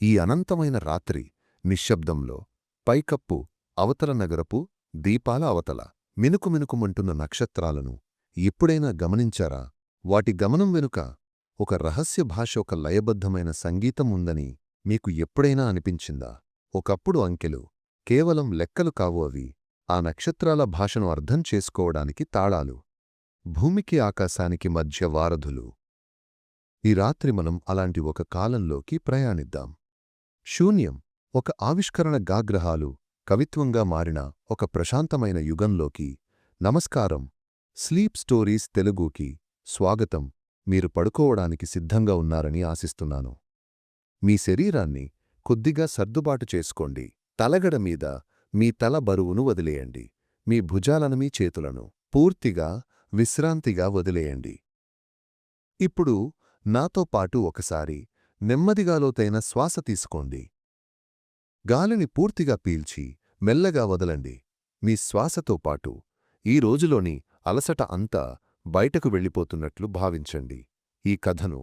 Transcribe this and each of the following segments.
ఈ అనంతమైన రాత్రి నిశ్శబ్దంలో పైకప్పు అవతల నగరపు దీపాల అవతల మినుకుమినుకుమంటున్న నక్షత్రాలను ఎప్పుడైనా గమనించారా? వాటి గమనం వెనుక ఒక రహస్య భాష ఒక లయబద్ధమైన సంగీతం ఉందని మీకు ఎప్పుడైనా అనిపించిందా? ఒకప్పుడు అంకెలు కేవలం లెక్కలు కావు అవి. ఆ నక్షత్రాల భాషను అర్థం చేసుకోవడానికి తాళాలు. భూమికి ఆకాశానికి మధ్య వారధులు. ఈ రాత్రి మనం అలాంటి ఒక కాలంలోకి ప్రయాణిద్దాం. శూన్యం ఒక ఆవిష్కరణ గాగ్రహాలు కవిత్వంగా మారిన ఒక ప్రశాంతమైన యుగంలోకి. నమస్కారం. స్లీప్ స్టోరీస్ తెలుగుకి స్వాగతం. మీరు పడుకోవడానికి సిద్ధంగా ఉన్నారని ఆశిస్తున్నాను. మీ శరీరాన్ని కొద్దిగా సర్దుబాటు చేసుకోండి. తలగడ మీద మీ తల బరువును వదిలేయండి. మీ భుజాలను మీ చేతులను పూర్తిగా విశ్రాంతిగా వదిలేయండి. ఇప్పుడు నాతో పాటు ఒకసారి నెమ్మదిగా లోతైన శ్వాస తీసుకోండి. గాలిని పూర్తిగా పీల్చి మెల్లగా వదలండి. మీ శ్వాసతో పాటు ఈ రోజులోని అలసట అంతా బయటకు వెళ్ళిపోతున్నట్లు భావించండి. ఈ కథను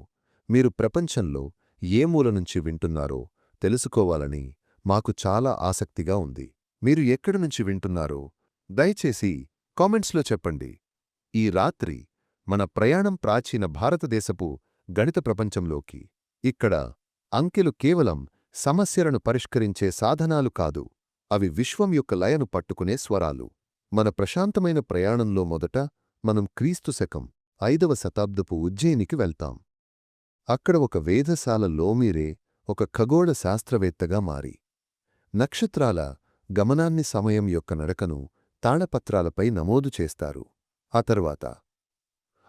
మీరు ప్రపంచంలో ఏ మూల నుంచి వింటున్నారో తెలుసుకోవాలని మాకు చాలా ఆసక్తిగా ఉంది. మీరు ఎక్కడి నుంచి వింటున్నారో దయచేసి కామెంట్స్లో చెప్పండి. ఈ రాత్రి మన ప్రయాణం ప్రాచీన భారతదేశపు గణిత ప్రపంచంలోకి ఇక్కడ అంకెలు కేవలం సమస్యలను పరిష్కరించే సాధనాలు కాదు అవి విశ్వం యొక్క లయను పట్టుకునే స్వరాలు. మన ప్రశాంతమైన ప్రయాణంలో మొదట మనం క్రీస్తు శకం ఐదవ శతాబ్దపు ఉజ్జయినికి వెళ్తాం. అక్కడ ఒక వేధశాల లోమీరే ఒక ఖగోళ శాస్త్రవేత్తగా మారి. నక్షత్రాల గమనాన్ని సమయం యొక్క నడకను తాళపత్రాలపై నమోదు చేస్తారు. ఆ తరువాత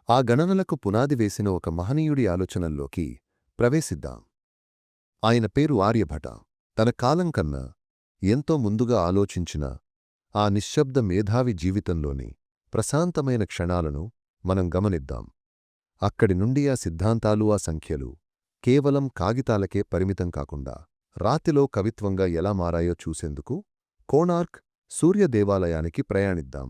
ఆ గణనలకు పునాది వేసిన ఒక మహనీయుడి ఆలోచనల్లోకి ప్రవేశిద్దాం. ఆయన పేరు ఆర్యభట. తన కాలం కన్నా ఎంతో ముందుగా ఆలోచించిన ఆ నిశ్శబ్ద మేధావి జీవితంలోని ప్రశాంతమైన క్షణాలను మనం గమనిద్దాం. అక్కడి నుండి ఆ సిద్ధాంతాలు ఆ సంఖ్యలు కేవలం కాగితాలకే పరిమితం కాకుండా రాతిలో కవిత్వంగా ఎలా మారాయో చూసేందుకు కోణార్క్ సూర్యదేవాలయానికి ప్రయాణిద్దాం.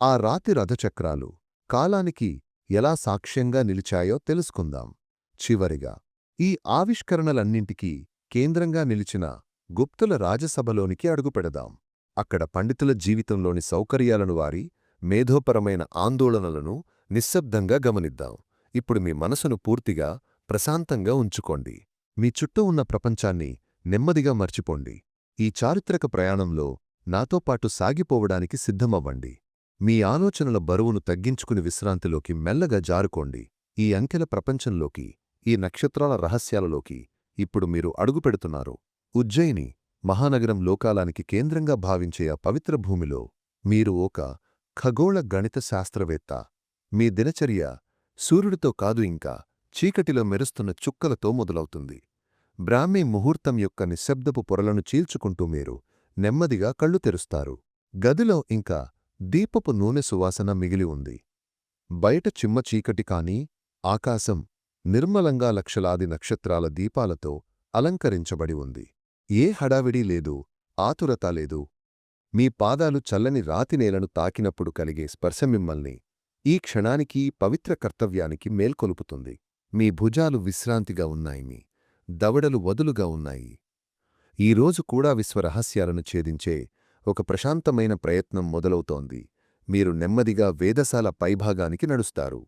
ఆ రాతి రథచక్రాలు కాలానికి ఎలా సాక్ష్యంగా నిలిచాయో తెలుసుకుందాం. చివరిగా ఈ ఆవిష్కరణలన్నింటికీ కేంద్రంగా నిలిచిన గుప్తుల రాజసభలోనికి అడుగుపెడదాం అక్కడ పండితుల జీవితంలోని సౌకర్యాలను వారి మేధోపరమైన ఆందోళనలను నిశ్శబ్దంగా గమనిద్దాం. ఇప్పుడు మీ మనసును పూర్తిగా ప్రశాంతంగా ఉంచుకోండి. మీ చుట్టూ ఉన్న ప్రపంచాన్ని నెమ్మదిగా మర్చిపోండి. ఈ చారిత్రక ప్రయాణంలో నాతో పాటు సాగిపోవడానికి సిద్ధమవ్వండి. మీ ఆలోచనల బరువును తగ్గించుకుని విశ్రాంతిలోకి మెల్లగా జారుకోండి. ఈ అంకెల ప్రపంచంలోకి ఈ నక్షత్రాల రహస్యాలలోకి ఇప్పుడు మీరు అడుగుపెడుతున్నారు ఉజ్జయిని మహానగరం లోకాలానికి కేంద్రంగా భావించే ఆ పవిత్ర భూమిలో మీరు ఒక ఖగోళ గణిత శాస్త్రవేత్త. మీ దినచర్య సూర్యుడితో కాదు ఇంకా చీకటిలో మెరుస్తున్న చుక్కలతో మొదలవుతుంది. బ్రాహ్మీ ముహూర్తం యొక్క నిశ్శబ్దపు పొరలను చీల్చుకుంటూ మీరు నెమ్మదిగా కళ్ళు తెరుస్తారు. గదిలో ఇంకా దీపపు నూనె సువాసన మిగిలి ఉంది. బయట చిమ్మ చీకటి కాని ఆకాశం నిర్మలంగా లక్షలాది నక్షత్రాల దీపాలతో అలంకరించబడి ఉంది. ఏ హడావిడీ లేదు ఆతురత లేదు. మీ పాదాలు చల్లని రాతినేలను తాకినప్పుడు కలిగే స్పర్శ మిమ్మల్ని ఈ క్షణానికి పవిత్ర కర్తవ్యానికి మేల్కొలుపుతుంది. మీ భుజాలు విశ్రాంతిగా ఉన్నాయి మీ దవడలు వదులుగా ఉన్నాయి. ఈరోజు కూడా విశ్వరహస్యాలను ఛేదించే ఒక ప్రశాంతమైన ప్రయత్నం మొదలవుతోంది. మీరు నెమ్మదిగా వేదశాల పైభాగానికి నడుస్తారు.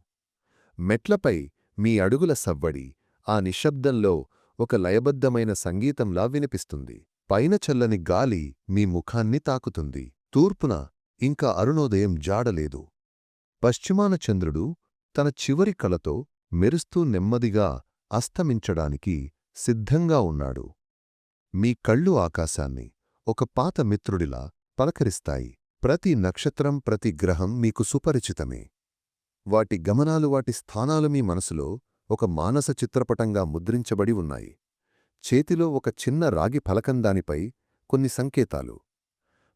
మెట్లపై మీ అడుగుల సవ్వడి ఆ నిశ్శబ్దంలో ఒక లయబద్ధమైన సంగీతంలా వినిపిస్తుంది. పైన చల్లని గాలి మీ ముఖాన్ని తాకుతుంది. తూర్పున ఇంకా అరుణోదయం జాడలేదు. పశ్చిమాన చంద్రుడు తన చివరి కలతో మెరుస్తూ నెమ్మదిగా అస్తమించడానికి సిద్ధంగా ఉన్నాడు. మీ కళ్ళు ఆకాశాన్ని ఒక పాత మిత్రుడిలా పలకరిస్తాయి. ప్రతి నక్షత్రం ప్రతి గ్రహం మీకు సుపరిచితమే. వాటి గమనాలు వాటి స్థానాలు మీ మనసులో ఒక మానస చిత్రపటంగా ముద్రించబడి ఉన్నాయి. చేతిలో ఒక చిన్న రాగి ఫలకం దానిపై కొన్ని సంకేతాలు.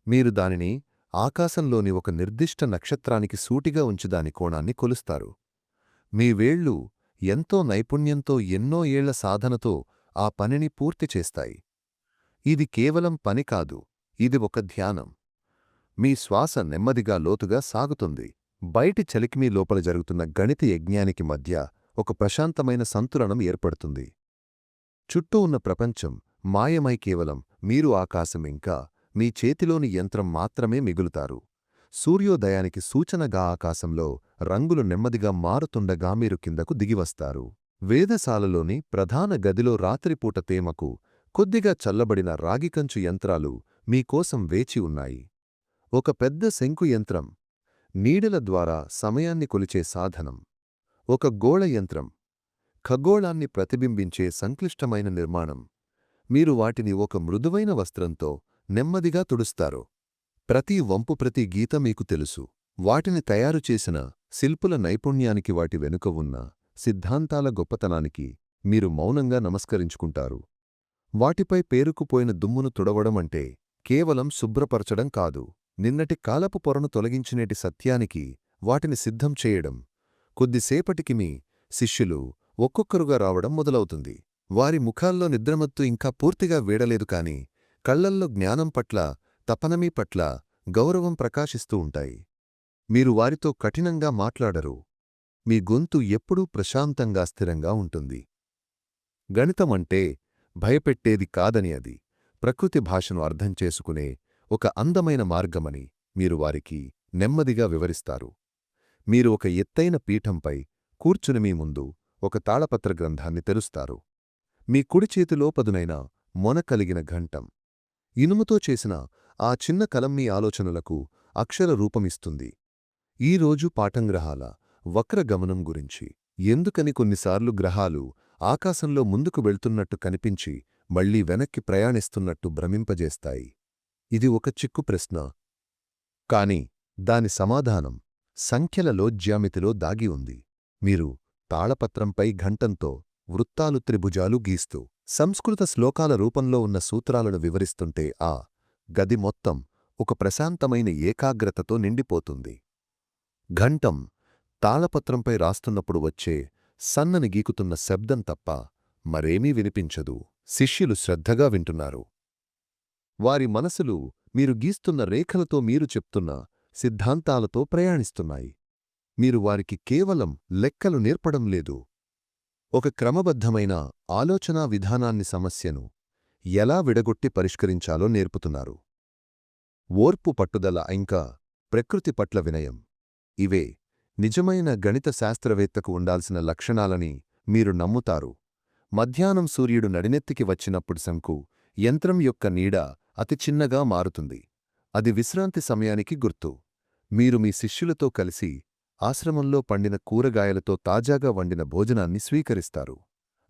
మీరు దానిని ఆకాశంలోని ఒక నిర్దిష్ట నక్షత్రానికి సూటిగా ఉంచుదాని కోణాన్ని కొలుస్తారు. మీ వేళ్ళు ఎంతో నైపుణ్యంతో ఎన్నో ఏళ్ళ సాధనతో ఆ పనిని పూర్తి చేస్తాయి. ఇది కేవలం పని కాదు ఇది ఒక ధ్యానం. మీ శ్వాస నెమ్మదిగా లోతుగా సాగుతుంది. బయటి చలికిమీ లోపల జరుగుతున్న గణిత యజ్ఞానికి మధ్య ఒక ప్రశాంతమైన సంతులనం ఏర్పడుతుంది. చుట్టూ ఉన్న ప్రపంచం మాయమై కేవలం మీరు ఆకాశం ఇంకా మీ చేతిలోని యంత్రం మాత్రమే మిగులుతారు. సూర్యోదయానికి సూచనగా ఆకాశంలో రంగులు నెమ్మదిగా మారుతుండగా మీరు కిందకు దిగివస్తారు. వేదశాలలోని ప్రధాన గదిలో రాత్రిపూట తేమకు కొద్దిగా చల్లబడిన రాగికంచు యంత్రాలు మీకోసం వేచి ఉన్నాయి. ఒక పెద్ద శంకు యంత్రం నీడల ద్వారా సమయాన్ని కొలిచే సాధనం. ఒక గోళ యంత్రం. ఖగోళాన్ని ప్రతిబింబించే సంక్లిష్టమైన నిర్మాణం. మీరు వాటిని ఒక మృదువైన వస్త్రంతో నెమ్మదిగా తుడుస్తారు. ప్రతి వంపు ప్రతి గీత మీకు తెలుసు. వాటిని తయారు చేసిన శిల్పుల నైపుణ్యానికి వాటి వెనుక ఉన్న సిద్ధాంతాల గొప్పతనానికి మీరు మౌనంగా నమస్కరించుకుంటారు. వాటిపై పేరుకుపోయిన దుమ్మును తుడవడం అంటే కేవలం శుభ్రపరచడం కాదు. నిన్నటి కాలపు పొరను తొలగించినేటి సత్యానికి వాటిని సిద్ధం చేయడం కొద్దిసేపటికి మీ శిష్యులు ఒక్కొక్కరుగా రావడం మొదలవుతుంది. వారి ముఖాల్లో నిద్రమత్తు ఇంకా పూర్తిగా వీడలేదు కాని కళ్ళల్లో జ్ఞానం పట్ల తపనమీ పట్ల గౌరవం ప్రకాశిస్తూ ఉంటాయి. మీరు వారితో కఠినంగా మాట్లాడరు. మీ గొంతు ఎప్పుడూ ప్రశాంతంగా స్థిరంగా ఉంటుంది. గణితమంటే భయపెట్టేది కాదని అది. ప్రకృతి భాషను అర్థం చేసుకునే ఒక అందమైన మార్గమని మీరు వారికి నెమ్మదిగా వివరిస్తారు. మీరు ఒక ఎత్తైన పీఠంపై కూర్చుని మీ ముందు ఒక తాళపత్ర గ్రంథాన్ని తెరుస్తారు. మీ కుడి చేతిలో పదునైన మొన కలిగిన ఘంటం. ఇనుముతో చేసిన ఆ చిన్న కలం మీ ఆలోచనలకు అక్షర రూపమిస్తుంది. ఈరోజు పాఠంగ్రహాల వక్రగమనం గురించి ఎందుకని కొన్నిసార్లు గ్రహాలు ఆకాశంలో ముందుకు వెళ్తున్నట్టు కనిపించి మళ్ళీ వెనక్కి ప్రయాణిస్తున్నట్టు భ్రమింపజేస్తాయి? ఇది ఒక చిక్కు ప్రశ్న. కాని దాని సమాధానం సంఖ్యలలో జ్యామితిలో దాగి ఉంది. మీరు తాళపత్రంపై ఘంటంతో వృత్తాలు త్రిభుజాలు గీస్తూ సంస్కృత శ్లోకాల రూపంలో ఉన్న సూత్రాలను వివరిస్తుంటే ఆ గది మొత్తం ఒక ప్రశాంతమైన ఏకాగ్రతతో నిండిపోతుంది. ఘంటం తాళపత్రంపై రాస్తున్నప్పుడు వచ్చే సన్నని గీకుతున్న శబ్దం తప్ప మరేమీ వినిపించదు. శిష్యులు శ్రద్ధగా వింటున్నారు. వారి మనసులు మీరు గీస్తున్న రేఖలతో మీరు చెప్తున్న సిద్ధాంతాలతో ప్రయాణిస్తున్నాయి. మీరు వారికి కేవలం లెక్కలు నేర్పడం లేదు. ఒక క్రమబద్ధమైన ఆలోచనా విధానాన్ని సమస్యను ఎలా విడగొట్టి పరిష్కరించాలో నేర్పుతున్నారు. ఓర్పు పట్టుదల ఇంకా ప్రకృతి పట్ల వినయం. ఇవే నిజమైన గణిత శాస్త్రవేత్తకు ఉండాల్సిన లక్షణాలని మీరు నమ్ముతారు. మధ్యాహ్నం సూర్యుడు నడినెత్తికి వచ్చినప్పుడు శంకు యంత్రం యొక్క నీడ అతి చిన్నగా మారుతుంది. అది విశ్రాంతి సమయానికి గుర్తు. మీరు మీ శిష్యులతో కలిసి ఆశ్రమంలో పండిన కూరగాయలతో తాజాగా వండిన భోజనాన్ని స్వీకరిస్తారు.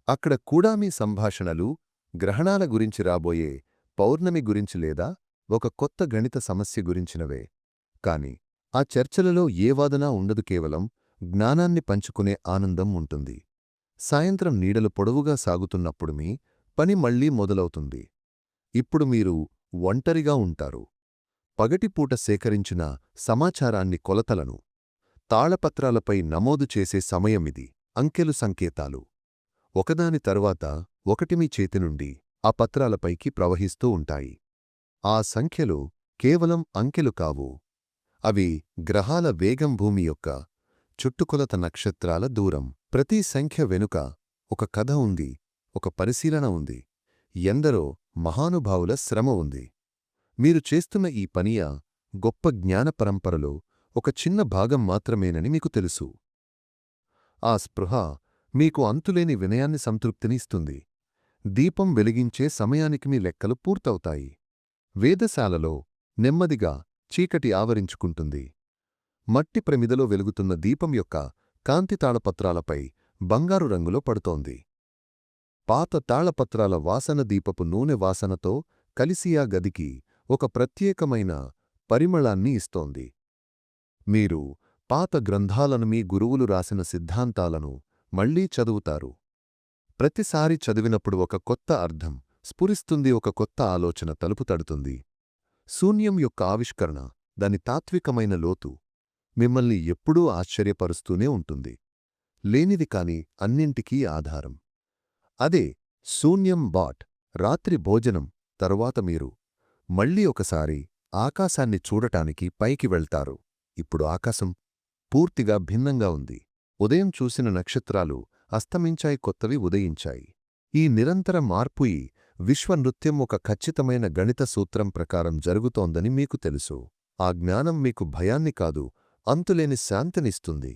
అక్కడ కూడా మీ సంభాషణలు గ్రహణాల గురించి రాబోయే పౌర్ణమి గురించి లేదా ఒక కొత్త గణిత సమస్య గురించినవే. కాని ఆ చర్చలలో ఏ వాదనా ఉండదు కేవలం జ్ఞానాన్ని పంచుకునే ఆనందం ఉంటుంది. సాయంత్రం నీడలు పొడవుగా సాగుతున్నప్పుడు మీ పని మళ్ళీ మొదలవుతుంది. ఇప్పుడు మీరు ఒంటరిగా ఉంటారు. పగటిపూట సేకరించిన సమాచారాన్ని కొలతలను. తాళపత్రాలపై నమోదు చేసే సమయమిది అంకెలు సంకేతాలు. ఒకదాని తరువాత ఒకటి మీ చేతి నుండి ఆ పత్రాలపైకి ప్రవహిస్తూ ఉంటాయి. ఆ సంఖ్యలు కేవలం అంకెలు కావు. అవి గ్రహాల వేగం భూమి యొక్క చుట్టుకొలత నక్షత్రాల దూరం. ప్రతి సంఖ్య వెనుక ఒక కథ ఉంది. ఒక పరిశీలన ఉంది. ఎందరో మహానుభావుల శ్రమ ఉంది. మీరు చేస్తున్న ఈ పనియ గొప్ప జ్ఞాన పరంపరలో ఒక చిన్న భాగం మాత్రమేనని మీకు తెలుసు. ఆ స్పృహ మీకు అంతులేని వినయాన్ని సంతృప్తిని ఇస్తుంది. దీపం వెలిగించే సమయానికి మీ లెక్కలు పూర్తవుతాయి. వేదశాలలో నెమ్మదిగా చీకటి ఆవరించుకుంటుంది. మట్టి ప్రమిదలో వెలుగుతున్న దీపం యొక్క కాంతి తాళపత్రాలపై బంగారు రంగులో పడుతోంది. పాత తాళపత్రాల వాసన దీపపు నూనె వాసనతో కలిసియా గదికి ఒక ప్రత్యేకమైన పరిమళాన్ని ఇస్తోంది. మీరు పాత గ్రంథాలను మీ గురువులు రాసిన సిద్ధాంతాలను మళ్ళీ చదువుతారు. ప్రతిసారి చదివినప్పుడు ఒక కొత్త అర్థం స్ఫురిస్తుంది ఒక కొత్త ఆలోచన తలుపు తడుతుంది. శూన్యం యొక్క ఆవిష్కరణ దాని తాత్వికమైన లోతు మిమ్మల్ని ఎప్పుడూ ఆశ్చర్యపరుస్తూనే ఉంటుంది. లేనిది కాని అన్నింటికీ ఆధారం. అదే శూన్యం బాట్. రాత్రి భోజనం తరువాత మీరు మళ్ళీ ఒకసారి ఆకాశాన్ని చూడటానికి పైకి వెళ్తారు. ఇప్పుడు ఆకాశం పూర్తిగా భిన్నంగా ఉంది. ఉదయం చూసిన నక్షత్రాలు అస్తమించాయి కొత్తవి ఉదయించాయి. ఈ నిరంతర మార్పు ఈ విశ్వనృత్యం ఒక ఖచ్చితమైన గణిత సూత్రం ప్రకారం జరుగుతోందని మీకు తెలుసు. ఆ జ్ఞానం మీకు భయాన్ని కాదు అంతులేని శాంతినిస్తుంది.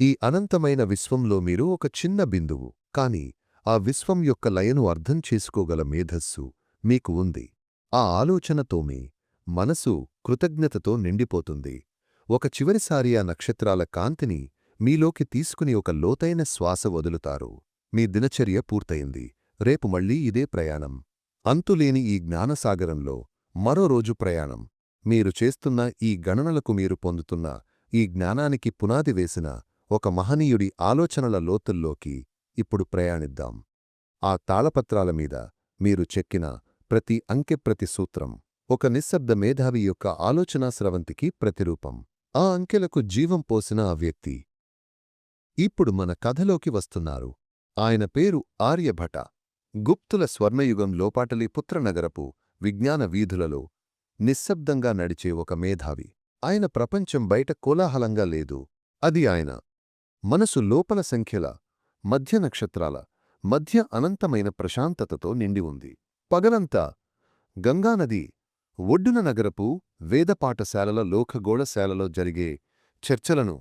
ఈ అనంతమైన విశ్వంలో మీరు ఒక చిన్న బిందువు. కాని ఆ విశ్వం యొక్క లయను అర్థం చేసుకోగల మేధస్సు మీకు ఉంది. ఆ ఆలోచనతో మీ మనసు కృతజ్ఞతతో నిండిపోతుంది. ఒక చివరిసారి ఆ నక్షత్రాల కాంతిని మీలోకి తీసుకుని ఒక లోతైన శ్వాస వదులుతారు. మీ దినచర్య పూర్తయింది. రేపు మళ్ళీ ఇదే ప్రయాణం. అంతులేని ఈ జ్ఞానసాగరంలో మరో రోజు ప్రయాణం. మీరు చేస్తున్న ఈ గణనలకు మీరు పొందుతున్న ఈ జ్ఞానానికి పునాది వేసిన ఒక మహనీయుడి ఆలోచనల లోతుల్లోకి ఇప్పుడు ప్రయాణిద్దాం. ఆ తాళపత్రాల మీద మీరు చెక్కిన ప్రతి అంకె ప్రతి సూత్రం ఒక నిశ్శబ్ద మేధావి యొక్క ఆలోచనా స్రవంతికి ప్రతిరూపం. ఆ అంకెలకు జీవం పోసిన ఆ వ్యక్తి. ఇప్పుడు మన కథలోకి వస్తున్నారు. ఆయన పేరు ఆర్యభట. గుప్తుల స్వర్ణయుగం లోపాటలి పుత్రనగరపు విజ్ఞాన వీధులలో నిశ్శబ్దంగా నడిచే ఒక మేధావి. ఆయన ప్రపంచం బయట కోలాహలంగా లేదు. అది ఆయన. మనసు లోపల సంఖ్యల మధ్య నక్షత్రాల మధ్య అనంతమైన ప్రశాంతతతో నిండి ఉంది. పగలంతా గంగానది ఒడ్డున నగరపు వేదపాఠశాలల లోకగోళశాలలో జరిగే చర్చలను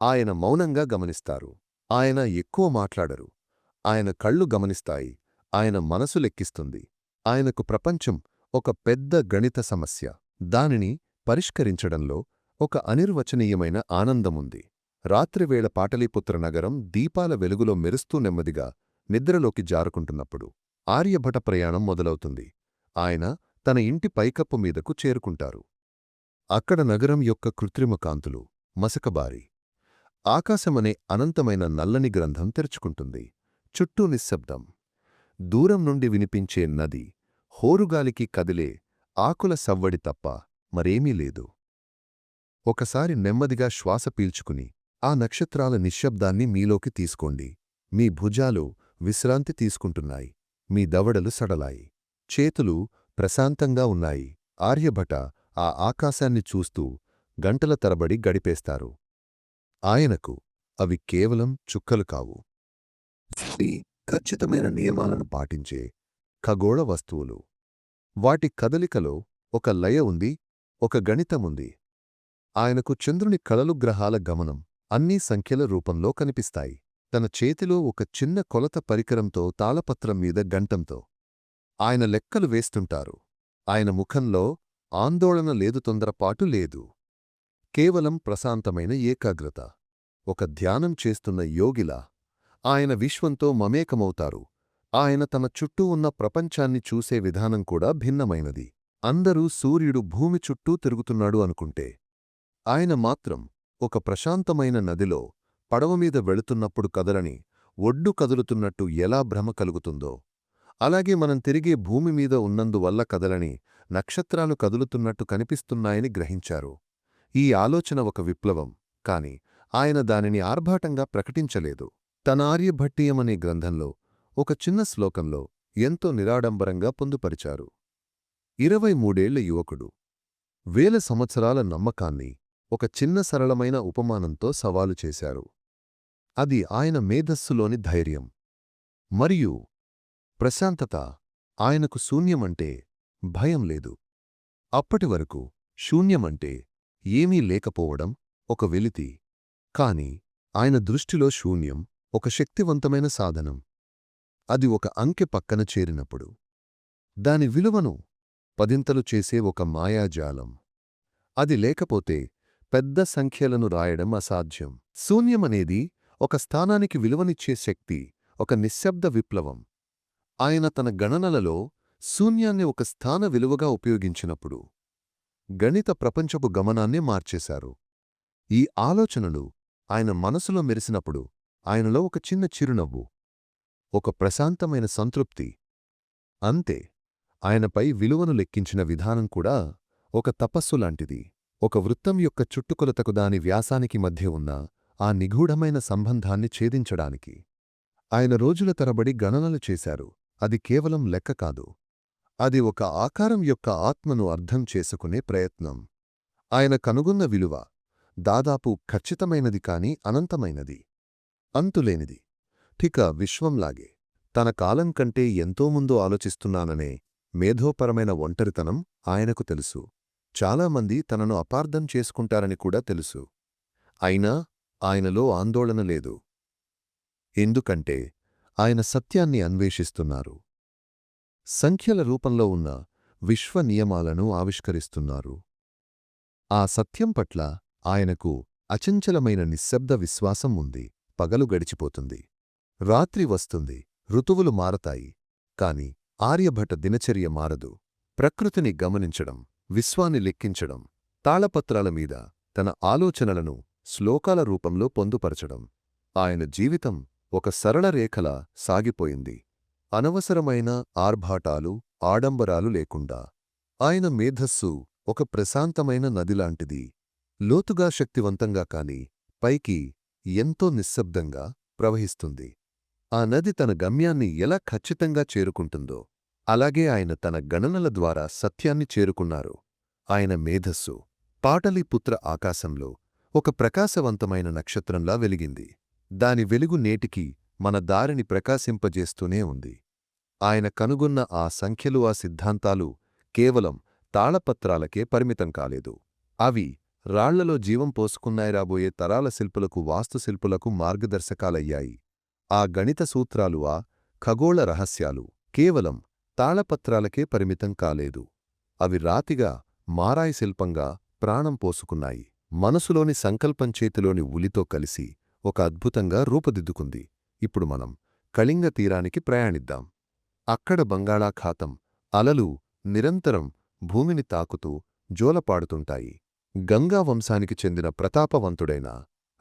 ఆయన మౌనంగా గమనిస్తారు. ఆయన ఎక్కువ మాట్లాడరు. ఆయన కళ్ళు గమనిస్తాయి. ఆయన మనసు లెక్కిస్తుంది. ఆయనకు ప్రపంచం ఒక పెద్ద గణిత సమస్య. దానిని పరిష్కరించడంలో ఒక అనిర్వచనీయమైన ఆనందముంది. రాత్రివేళ పాటలీపుత్ర నగరం దీపాల వెలుగులో మెరుస్తూ నెమ్మదిగా నిద్రలోకి జారుకుంటున్నప్పుడు ఆర్యభట ప్రయాణం మొదలవుతుంది. ఆయన తన ఇంటి పైకప్పు మీదకు చేరుకుంటారు. అక్కడ నగరం యొక్క కృత్రిమ కాంతులు మసకబారి. ఆకాశమనే అనంతమైన నల్లని గ్రంథం తెరుచుకుంటుంది. చుట్టూ నిశ్శబ్దం. దూరం నుండి వినిపించే నది హోరుగాలికి కదిలే ఆకుల సవ్వడి తప్ప మరేమీ లేదు. ఒకసారి నెమ్మదిగా శ్వాస పీల్చుకుని ఆ నక్షత్రాల నిశ్శబ్దాన్ని మీలోకి తీసుకోండి. మీ భుజాలు విశ్రాంతి తీసుకుంటున్నాయి. మీ దవడలు సడలాయి. చేతులు ప్రశాంతంగా ఉన్నాయి. ఆర్యభట ఆ ఆకాశాన్ని చూస్తూ గంటల తరబడి గడిపేస్తారు. ఆయనకు అవి కేవలం చుక్కలు కావు. ఖచ్చితమైన నియమాలను పాటించే ఖగోళ వస్తువులు. వాటి కదలికలో ఒక లయ ఉంది ఒక గణితముంది ఆయనకు చంద్రుని కలలు గ్రహాల గమనం. అన్నీ సంఖ్యల రూపంలో కనిపిస్తాయి. తన చేతిలో ఒక చిన్న కొలత పరికరంతో తాళపత్రం మీద గంటంతో. ఆయన లెక్కలు వేస్తుంటారు. ఆయన ముఖంలో ఆందోళన లేదు తొందరపాటు లేదు. కేవలం ప్రశాంతమైన ఏకాగ్రత. ఒక ధ్యానం చేస్తున్న యోగిలా ఆయన విశ్వంతో మమేకమవుతారు. ఆయన తన చుట్టూ ఉన్న ప్రపంచాన్ని చూసే విధానం కూడా భిన్నమైనది. అందరూ సూర్యుడు భూమి చుట్టూ తిరుగుతున్నాడు అనుకుంటే. ఆయన మాత్రం ఒక ప్రశాంతమైన నదిలో పడవమీద వెళుతున్నప్పుడు కదలని ఒడ్డు కదులుతున్నట్టు ఎలా భ్రమ కలుగుతుందో. అలాగే మనం తిరిగే భూమి మీద ఉన్నందువల్ల కదలని నక్షత్రాలు కదులుతున్నట్టు కనిపిస్తున్నాయని గ్రహించారు. ఈ ఆలోచన ఒక విప్లవం కాని ఆయన దానిని ఆర్భాటంగా ప్రకటించలేదు. తన ఆర్యభట్టీయమనే గ్రంథంలో ఒక చిన్న శ్లోకంలో ఎంతో నిరాడంబరంగా పొందుపరిచారు. ఇరవై మూడేళ్ళ యువకుడు. వేల సంవత్సరాల నమ్మకాన్ని ఒక చిన్న సరళమైన ఉపమానంతో సవాలు చేశారు. అది ఆయన మేధస్సులోని ధైర్యం. మరియు ప్రశాంతత ఆయనకు శూన్యమంటే భయం లేదు. అప్పటివరకు శూన్యమంటే ఏమీ లేకపోవడం ఒక వెలితి. కాని ఆయన దృష్టిలో శూన్యం ఒక శక్తివంతమైన సాధనం. అది ఒక అంకె పక్కన చేరినప్పుడు. దాని విలువను పదింతలు చేసే ఒక మాయాజాలం. అది లేకపోతే పెద్ద సంఖ్యలను రాయడం అసాధ్యం. శూన్యమనేది ఒక స్థానానికి విలువనిచ్చే శక్తి ఒక నిశ్శబ్ద విప్లవం. ఆయన తన గణనలలో శూన్యాన్ని ఒక స్థాన విలువగా ఉపయోగించినప్పుడు గణిత ప్రపంచపు గమనాన్నే మార్చేశారు. ఈ ఆలోచనలు ఆయన మనసులో మెరిసినప్పుడు ఆయనలో ఒక చిన్న చిరునవ్వు ఒక ప్రశాంతమైన సంతృప్తి. అంతే ఆయనపై విలువను లెక్కించిన విధానం కూడా ఒక తపస్సు లాంటిది. ఒక వృత్తం యొక్క చుట్టుకొలతకు దాని వ్యాసానికి మధ్య ఉన్న ఆ నిగూఢమైన సంబంధాన్ని ఛేదించడానికి. ఆయన రోజుల తరబడి గణనలు చేశారు. అది కేవలం లెక్క కాదు. అది ఒక ఆకారం యొక్క ఆత్మను అర్థం చేసుకునే ప్రయత్నం. ఆయన కనుగొన్న విలువ దాదాపు ఖచ్చితమైనది కాని అనంతమైనది. అంతులేనిది. ఠిక విశ్వంలాగే. తన కాలం కంటే ఎంతో ముందు ఆలోచిస్తున్నాననే మేధోపరమైన ఒంటరితనం ఆయనకు తెలుసు. చాలామంది తనను అపార్థం చేసుకుంటారని కూడా తెలుసు. అయినా ఆయనలో ఆందోళన లేదు. ఎందుకంటే ఆయన సత్యాన్ని అన్వేషిస్తున్నారు. సంఖ్యల రూపంలో ఉన్న విశ్వ నియమాలను ఆవిష్కరిస్తున్నారు. ఆ సత్యం పట్ల ఆయనకు అచంచలమైన నిశ్శబ్ద విశ్వాసం ఉంది. పగలు గడిచిపోతుంది. రాత్రి వస్తుంది. ఋతువులు మారతాయి. కాని ఆర్యభట దినచర్య మారదు. ప్రకృతిని గమనించడం విశ్వాన్ని లెక్కించడం తాళపత్రాల మీద తన ఆలోచనలను శ్లోకాల రూపంలో పొందుపరచడం. ఆయన జీవితం ఒక సరళ రేఖలా సాగిపోయింది. అనవసరమైన ఆర్భాటాలు ఆడంబరాలు లేకుండా. ఆయన మేధస్సు ఒక ప్రశాంతమైన నదిలాంటిది. లోతుగా శక్తివంతంగా కాని పైకి ఎంతో నిశ్శబ్దంగా ప్రవహిస్తుంది. ఆ నది తన గమ్యాన్ని ఎలా ఖచ్చితంగా చేరుకుంటుందో అలాగే ఆయన తన గణనల ద్వారా సత్యాన్ని చేరుకున్నారు. ఆయన మేధస్సు పాటలీపుత్ర ఆకాశంలో ఒక ప్రకాశవంతమైన నక్షత్రంలా వెలిగింది. దాని వెలుగు నేటికి మన దారిని ప్రకాశింపజేస్తూనే ఉంది. ఆయన కనుగొన్న ఆ సంఖ్యలు ఆ సిద్ధాంతాలు కేవలం తాళపత్రాలకే పరిమితం కాలేదు. అవి రాళ్ళలో జీవం పోసుకున్నాయి రాబోయే తరాల శిల్పులకు వాస్తుశిల్పులకు మార్గదర్శకాలయ్యాయి. ఆ గణిత సూత్రాలు ఆ ఖగోళ రహస్యాలు కేవలం తాళపత్రాలకే పరిమితం కాలేదు. అవి రాతిగా మారాయి శిల్పంగా ప్రాణం పోసుకున్నాయి. మనసులోని సంకల్పం చేతిలోని ఉలితో కలిసి ఒక అద్భుతంగా రూపుదిద్దుకుంది. ఇప్పుడు మనం కళింగ తీరానికి ప్రయాణిద్దాం. అక్కడ బంగాళాఖాతం అలలు నిరంతరం భూమిని తాకుతూ జోలపాడుతుంటాయి. గంగా వంశానికి చెందిన ప్రతాపవంతుడైన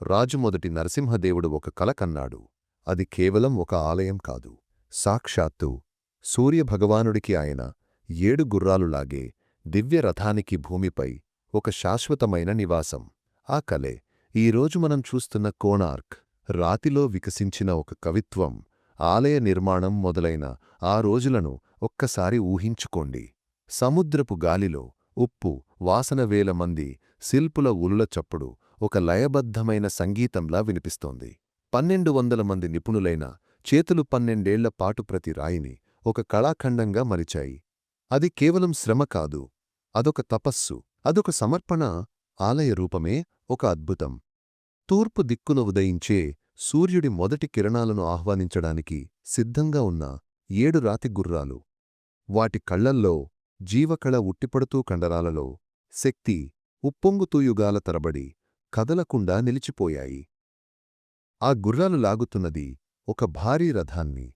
రాజు మొదటి నరసింహదేవుడు ఒక కల కన్నాడు అది కేవలం ఒక ఆలయం కాదు. సాక్షాత్తు సూర్యభగవానుడికి ఆయన ఏడు గుర్రాలులాగే దివ్యరథానికి భూమిపై ఒక శాశ్వతమైన నివాసం. ఆ కలే ఈరోజు మనం చూస్తున్న కోణార్క్ రాతిలో వికసించిన ఒక కవిత్వం ఆలయ నిర్మాణం మొదలైన ఆ రోజులను ఒక్కసారి ఊహించుకోండి. సముద్రపు గాలిలో ఉప్పు వాసన వేల మంది శిల్పుల ఉలుల చప్పుడు ఒక లయబద్ధమైన సంగీతంలా వినిపిస్తోంది. పన్నెండు వందల మంది నిపుణులైన చేతులు పన్నెండేళ్ళ పాటు ప్రతి రాయిని ఒక కళాఖండంగా మరిచాయి. అది కేవలం శ్రమ కాదు అదొక తపస్సు అదొక సమర్పణ ఆలయ రూపమే ఒక అద్భుతం. తూర్పు దిక్కున ఉదయించే సూర్యుడి మొదటి కిరణాలను ఆహ్వానించడానికి సిద్ధంగా ఉన్న ఏడు రాతి గుర్రాలు. వాటి కళ్ళల్లో జీవకళ ఉట్టిపడుతూ కండరాలలో శక్తి ఉప్పొంగుతూ యుగాల తరబడి కదలకుండా నిలిచిపోయాయి. ఆ గుర్రాలు లాగుతున్నది ఒక భారీ రథాన్ని.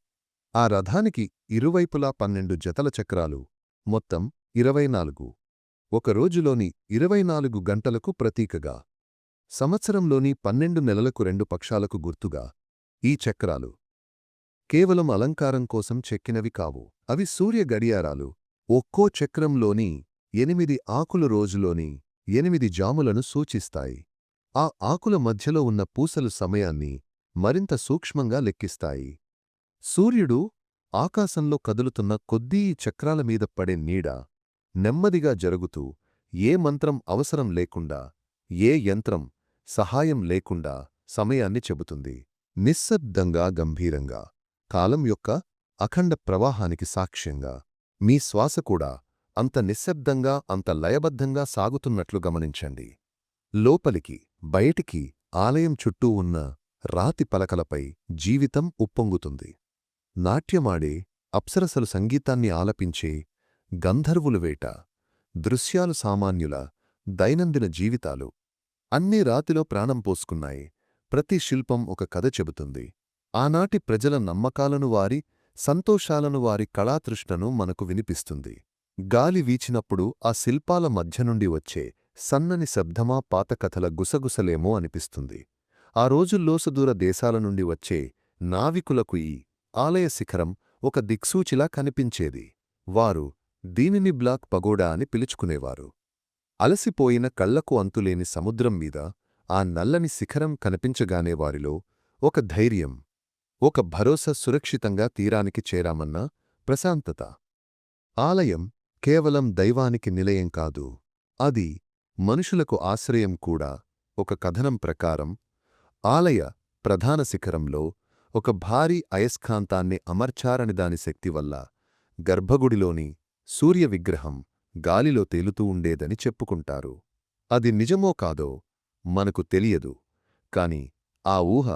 ఆ రథానికి ఇరువైపులా పన్నెండు జతల చక్రాలు మొత్తం ఇరవై నాలుగు ఒకరోజులోని ఇరవై నాలుగు గంటలకు ప్రతీకగా సంవత్సరంలోని పన్నెండు నెలలకు రెండు పక్షాలకు గుర్తుగా ఈ చక్రాలు కేవలం అలంకారం కోసం చెక్కినవి కావు. అవి సూర్య గడియారాలు. ఒక్కో చక్రంలోని ఎనిమిది ఆకుల రోజులోని ఎనిమిది జాములను సూచిస్తాయి. ఆ ఆకుల మధ్యలో ఉన్న పూసలు సమయాన్ని మరింత సూక్ష్మంగా లెక్కిస్తాయి. సూర్యుడు ఆకాశంలో కదులుతున్న కొద్దీ ఈ చక్రాల మీద పడే నీడ నెమ్మదిగా జరుగుతూ ఏ మంత్రం అవసరం లేకుండా ఏ యంత్రం సహాయం లేకుండా సమయాన్ని చెబుతుంది. నిశ్శబ్దంగా గంభీరంగా కాలం యొక్క అఖండ ప్రవాహానికి సాక్ష్యంగా మీ శ్వాస కూడా అంత నిశ్శబ్దంగా అంత లయబద్ధంగా సాగుతున్నట్లు గమనించండి. లోపలికి బయటికి ఆలయం చుట్టూ ఉన్న రాతి పలకలపై జీవితం ఉప్పొంగుతుంది. నాట్యమాడే అప్సరసలు సంగీతాన్ని ఆలపించే గంధర్వులు వేట దృశ్యాలు సామాన్యుల దైనందిన జీవితాలు. అన్నీ రాతిలో ప్రాణం పోసుకున్నాయి. ప్రతి శిల్పం ఒక కథ చెబుతుంది. ఆనాటి ప్రజల నమ్మకాలను వారి సంతోషాలను వారి కళాతృష్ణను మనకు వినిపిస్తుంది. గాలి వీచినప్పుడు ఆ శిల్పాల మధ్య నుండి వచ్చే సన్నని శబ్దమా పాతకథల గుసగుసలేమో అనిపిస్తుంది. ఆ రోజుల్లో సుదూర దేశాల నుండి వచ్చే నావికులకు ఈ ఆలయ శిఖరం ఒక దిక్సూచిలా కనిపించేది. వారు దీనిని బ్లాక్ పగోడా అని పిలుచుకునేవారు. అలసిపోయిన కళ్ళకు అంతులేని సముద్రం మీద ఆ నల్లని శిఖరం కనిపించగానే వారిలో ఒక ధైర్యం ఒక భరోసా సురక్షితంగా తీరానికి చేరామన్న ప్రశాంతత. ఆలయం కేవలం దైవానికి నిలయం కాదు అది మనుషులకు ఆశ్రయం కూడా ఒక కథనం ప్రకారం ఆలయ ప్రధాన శిఖరంలో ఒక భారీ అయస్కాంతాన్ని అమర్చారని దాని శక్తి వల్ల గర్భగుడిలోని సూర్య విగ్రహం గాలిలో తేలుతూ ఉండేదని చెప్పుకుంటారు. అది నిజమో కాదో మనకు తెలియదు కాని ఆ ఊహ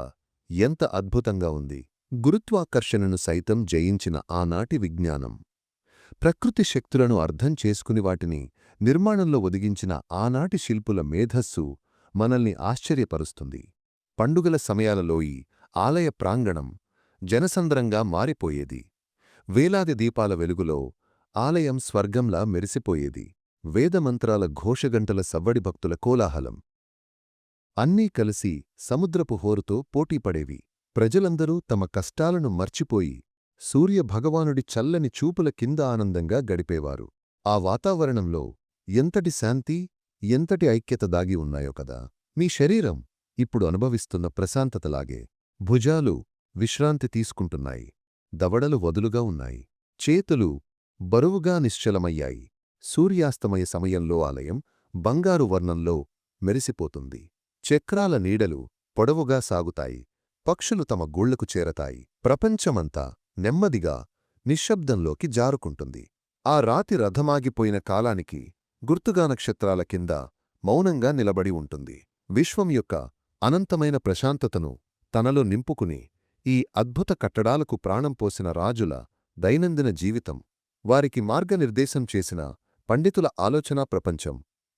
ఎంత అద్భుతంగా ఉంది. గురుత్వాకర్షణను సైతం జయించిన ఆనాటి విజ్ఞానం ప్రకృతి శక్తులను అర్థం చేసుకుని వాటిని నిర్మాణంలో ఒదిగించిన ఆనాటి శిల్పుల మేధస్సు మనల్ని ఆశ్చర్యపరుస్తుంది. పండుగల సమయాలలో ఈ ఆలయ ప్రాంగణం జనసంద్రంగా మారిపోయేది. వేలాది దీపాల వెలుగులో ఆలయం స్వర్గంలా మెరిసిపోయేది. వేదమంత్రాల ఘోషగంటల సవ్వడి భక్తుల కోలాహలం. అన్నీ కలిసి సముద్రపు హోరుతో పోటీపడేవి. ప్రజలందరూ తమ కష్టాలను మర్చిపోయి సూర్యభగవానుడి చల్లని చూపుల కింద ఆనందంగా గడిపేవారు. ఆ వాతావరణంలో ఎంతటి శాంతి ఎంతటి ఐక్యత దాగి ఉన్నాయో కదా! మీ శరీరం ఇప్పుడు అనుభవిస్తున్న ప్రశాంతతలాగే. భుజాలు విశ్రాంతి తీసుకుంటున్నాయి. దవడలు వదులుగా ఉన్నాయి. చేతులు బరువుగా నిశ్చలమయ్యాయి. సూర్యాస్తమయ సమయంలో ఆలయం బంగారు వర్ణంలో మెరిసిపోతుంది. చక్రాల నీడలు పొడవుగా సాగుతాయి. పక్షులు తమ గూళ్ళకు చేరతాయి. ప్రపంచమంతా నెమ్మదిగా నిశ్శబ్దంలోకి జారుకుంటుంది. ఆ రాతి రథమాగిపోయిన కాలానికి గుర్తుగా నక్షత్రాల కింద మౌనంగా నిలబడి ఉంటుంది. విశ్వం యొక్క అనంతమైన ప్రశాంతతను తనలో నింపుకుని ఈ అద్భుత కట్టడాలకు ప్రాణం పోసిన రాజుల దైనందిన జీవితం వారికి మార్గనిర్దేశం చేసిన పండితుల ఆలోచనా ప్రపంచం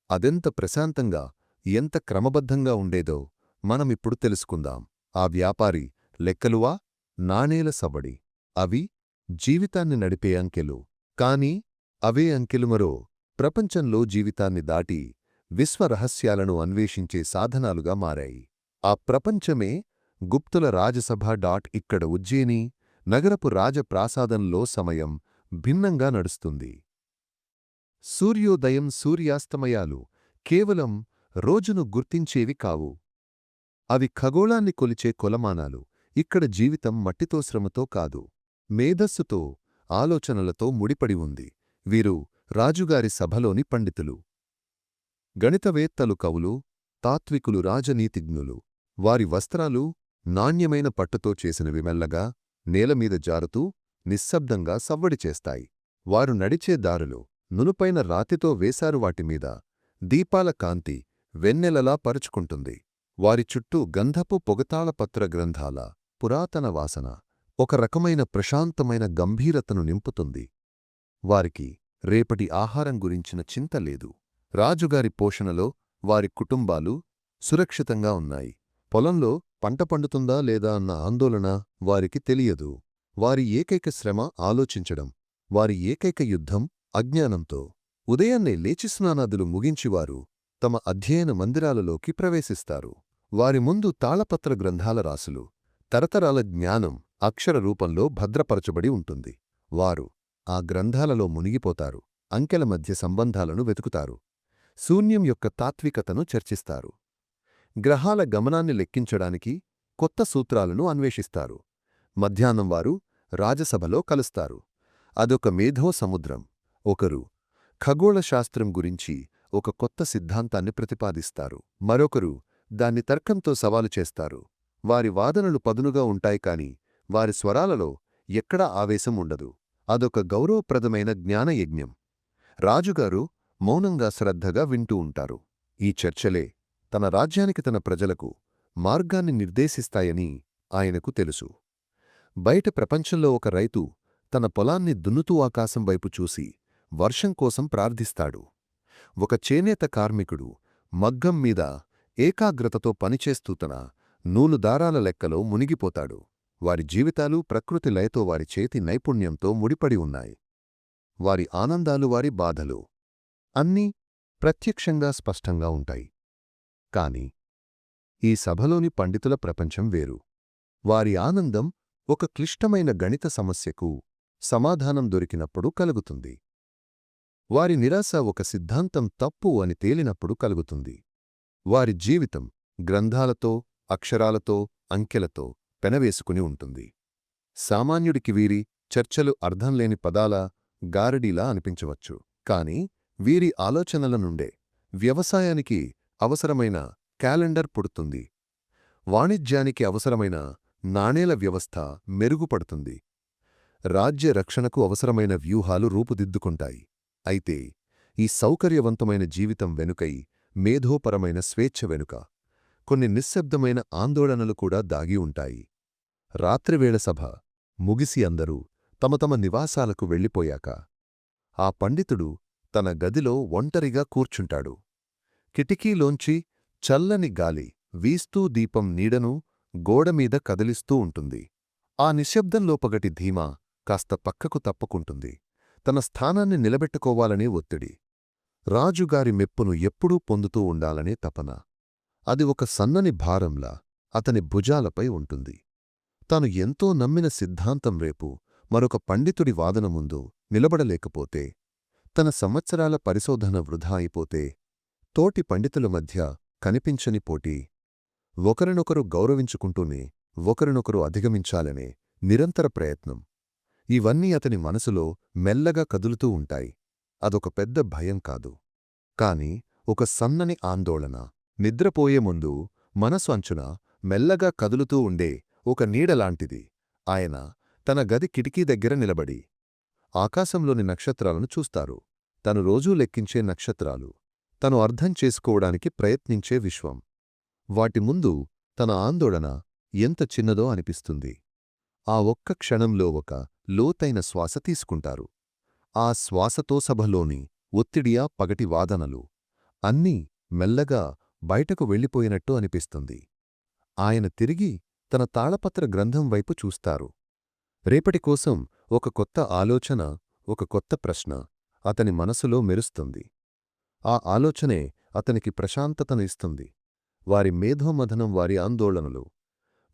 అదెంత ప్రశాంతంగా ఎంత క్రమబద్ధంగా ఉండేదో మనమిప్పుడు తెలుసుకుందాం. ఆ వ్యాపారి లెక్కలువా? నాణేల సవడి అవి జీవితాన్ని నడిపే అంకెలు. కాని అవే అంకెలు మరో ప్రపంచంలో జీవితాన్ని దాటి విశ్వరహస్యాలను అన్వేషించే సాధనాలుగా మారాయి. ఆ ప్రపంచమే గుప్తుల రాజసభ డాట్ ఇక్కడ ఉజ్జయిని నగరపు రాజప్రాసాదంలో సమయం భిన్నంగా నడుస్తుంది. సూర్యోదయం సూర్యాస్తమయాలు కేవలం రోజును గుర్తించేవి కావు. అవి ఖగోళాన్ని కొలిచే కొలమానాలు ఇక్కడ జీవితం మట్టితో శ్రమతో కాదు. మేధస్సుతో ఆలోచనలతో ముడిపడి ఉంది. వీరు రాజుగారి సభలోని పండితులు. గణితవేత్తలు కవులు తాత్వికులు రాజనీతిజ్ఞులు. వారి వస్త్రాలు నాణ్యమైన పట్టుతో చేసినవి మెల్లగా నేలమీద జారుతూ నిశ్శబ్దంగా సవ్వడి చేస్తాయి. వారు నడిచే దారులు నునుపైన రాతితో వేశారు వాటిమీద దీపాల కాంతి వెన్నెలలా పరుచుకుంటుంది. వారి చుట్టూ గంధపు పొగతాళపత్ర గ్రంథాల పురాతన వాసన ఒక రకమైన ప్రశాంతమైన గంభీరతను నింపుతుంది. వారికి రేపటి ఆహారం గురించిన చింత లేదు. రాజుగారి పోషణలో వారి కుటుంబాలు సురక్షితంగా ఉన్నాయి. పొలంలో పంట పండుతుందా లేదా అన్న ఆందోళన వారికి తెలియదు. వారి ఏకైక శ్రమ ఆలోచించడం వారి ఏకైక యుద్ధం అజ్ఞానంతో. ఉదయాన్నే లేచి స్నానాదులు ముగించివారు తమ అధ్యయన మందిరాలలోకి ప్రవేశిస్తారు. వారి ముందు తాళపత్ర గ్రంథాల రాసులు తరతరాల జ్ఞానం అక్షర రూపంలో భద్రపరచబడి ఉంటుంది. వారు ఆ గ్రంథాలలో మునిగిపోతారు అంకెల మధ్య సంబంధాలను వెతుకుతారు శూన్యం యొక్క తాత్వికతను చర్చిస్తారు. గ్రహాల గమనాన్ని లెక్కించడానికి కొత్త సూత్రాలను అన్వేషిస్తారు. మధ్యాహ్నం వారు రాజసభలో కలుస్తారు. అదొక మేధో సముద్రం. ఒకరు ఖగోళశాస్త్రం గురించి ఒక కొత్త సిద్ధాంతాన్ని ప్రతిపాదిస్తారు. మరొకరు దాన్ని తర్కంతో సవాలు చేస్తారు. వారి వాదనలు పదునుగా ఉంటాయి కాని వారి స్వరాలలో ఎక్కడా ఆవేశం ఉండదు. అదొక గౌరవప్రదమైన జ్ఞానయజ్ఞం. రాజుగారు మౌనంగా శ్రద్ధగా వింటూ ఉంటారు. ఈ చర్చలే తన రాజ్యానికి తన ప్రజలకు మార్గాన్ని నిర్దేశిస్తాయని ఆయనకు తెలుసు. బయట ప్రపంచంలో ఒక రైతు తన పొలాన్ని దున్నుతూ ఆకాశం వైపు చూసి వర్షం కోసం ప్రార్థిస్తాడు. ఒక చేనేత కార్మికుడు మగ్గం మీద ఏకాగ్రతతో పనిచేస్తూ తన నూలు దారాల లెక్కలో మునిగిపోతాడు. వారి జీవితాలు ప్రకృతి లయతో వారి చేతి నైపుణ్యంతో ముడిపడి ఉన్నాయి. వారి ఆనందాలు వారి బాధలు అన్నీ ప్రత్యక్షంగా స్పష్టంగా ఉంటాయి. కాని ఈ సభలోని పండితుల ప్రపంచం వేరు. వారి ఆనందం ఒక క్లిష్టమైన గణిత సమస్యకు సమాధానం దొరికినప్పుడు కలుగుతుంది. వారి నిరాశ ఒక సిద్ధాంతం తప్పు అని తేలినప్పుడు కలుగుతుంది. వారి జీవితం గ్రంథాలతో అక్షరాలతో అంకెలతో పెనవేసుకుని ఉంటుంది. సామాన్యుడికి వీరి చర్చలు అర్థంలేని పదాల గారడీలా అనిపించవచ్చు. కాని వీరి ఆలోచనల నుండే వ్యవసాయానికి అవసరమైన క్యాలెండర్ పుడుతుంది. వాణిజ్యానికి అవసరమైన నాణేల వ్యవస్థ మెరుగుపడుతుంది. రాజ్య రక్షణకు అవసరమైన వ్యూహాలు రూపుదిద్దుకుంటాయి. అయితే ఈ సౌకర్యవంతమైన జీవితం వెనుకై మేధోపరమైన స్వేచ్ఛ వెనుక కొన్ని నిశ్శబ్దమైన ఆందోళనలు కూడా దాగి ఉంటాయి. రాత్రివేళ సభ ముగిసి అందరూ తమ తమ నివాసాలకు వెళ్ళిపోయాక ఆ పండితుడు తన గదిలో ఒంటరిగా కూర్చుంటాడు. కిటికీలోంచి చల్లని గాలి వీస్తూ దీపం నీడను గోడమీద కదిలిస్తూ ఉంటుంది. ఆ నిశ్శబ్దంలోపగటి ధీమా కాస్త పక్కకు తప్పుకుంటుంది. తన స్థానాన్ని నిలబెట్టుకోవాలనే ఒత్తిడి. రాజుగారి మెప్పును ఎప్పుడూ పొందుతూ ఉండాలనే తపన. అది ఒక సన్నని భారంలా అతని భుజాలపై ఉంటుంది. తాను ఎంతో నమ్మిన సిద్ధాంతం రేపు మరొక పండితుడి వాదన ముందు నిలబడలేకపోతే తన సంవత్సరాల పరిశోధన వృధా అయిపోతే తోటి పండితుల మధ్య కనిపించని పోటీ. ఒకరినొకరు గౌరవించుకుంటూనే ఒకరినొకరు అధిగమించాలనే నిరంతర ప్రయత్నం. ఇవన్నీ అతని మనసులో మెల్లగా కదులుతూ ఉంటాయి. అదొక పెద్ద భయం కాదు. కాని ఒక సన్నని ఆందోళన నిద్రపోయే ముందు మనసు అంచున మెల్లగా కదులుతూ ఉండే ఒక నీడలాంటిది ఆయన తన గది కిటికీ దగ్గర నిలబడి ఆకాశంలోని నక్షత్రాలను చూస్తారు. తను రోజూ లెక్కించే నక్షత్రాలు. తను అర్థం చేసుకోవడానికి ప్రయత్నించే విశ్వం. వాటి ముందు తన ఆందోళన ఎంత చిన్నదో అనిపిస్తుంది. ఆ ఒక్క క్షణంలో ఒక లోతైన శ్వాస తీసుకుంటారు. ఆ శ్వాసతో సభలోని ఒత్తిడియా పగటి వాదనలు అన్నీ మెల్లగా బయటకు వెళ్ళిపోయినట్టు అనిపిస్తుంది. ఆయన తిరిగి తన తాళపత్ర గ్రంథం వైపు చూస్తారు. రేపటి కోసం ఒక కొత్త ఆలోచన ఒక కొత్త ప్రశ్న అతని మనసులో మెరుస్తుంది. ఆ ఆలోచనే అతనికి ప్రశాంతతను ఇస్తుంది వారి మేధోమథనం వారి ఆందోళనలు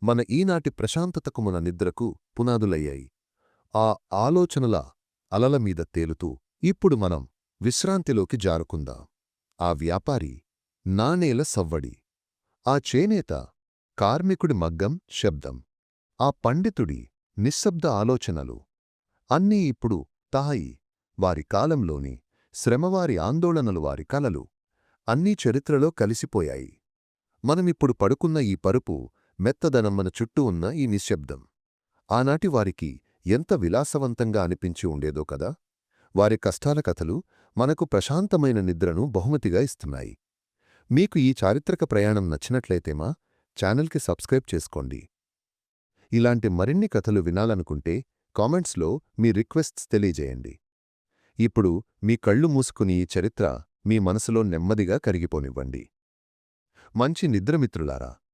మన ఈనాటి ప్రశాంతతకు మన నిద్రకు పునాదులయ్యాయి. ఆ ఆలోచనల అలలమీద తేలుతూ ఇప్పుడు మనం విశ్రాంతిలోకి జారుకుందాం. ఆ వ్యాపారి నాణేల సవ్వడి. ఆ చేనేత కార్మికుడి మగ్గం శబ్దం. ఆ పండితుడి నిశ్శబ్ద ఆలోచనలు. అన్నీ ఇప్పుడు తాయి వారి కాలంలోని శ్రమవారి ఆందోళనలు వారి కలలు అన్నీ చరిత్రలో కలిసిపోయాయి. మనమిప్పుడు పడుకున్న ఈ పరుపు మెత్తదనం మన చుట్టూ ఉన్న ఈ నిశ్శబ్దం. ఆనాటి వారికి ఎంత విలాసవంతంగా అనిపించి ఉండేదో కదా! వారి కష్టాల కథలు మనకు ప్రశాంతమైన నిద్రను బహుమతిగా ఇస్తున్నాయి. మీకు ఈ చారిత్రక ప్రయాణం నచ్చినట్లయితేమా ఛానల్కి సబ్స్క్రైబ్ చేసుకోండి. ఇలాంటి మరిన్ని కథలు వినాలనుకుంటే కామెంట్స్లో మీ రిక్వెస్ట్స్ తెలియజేయండి. ఇప్పుడు మీ కళ్ళు మూసుకుని ఈ చరిత్ర మీ మనసులో నెమ్మదిగా కరిగిపోనివ్వండి. మంచి నిద్రమిత్రులారా!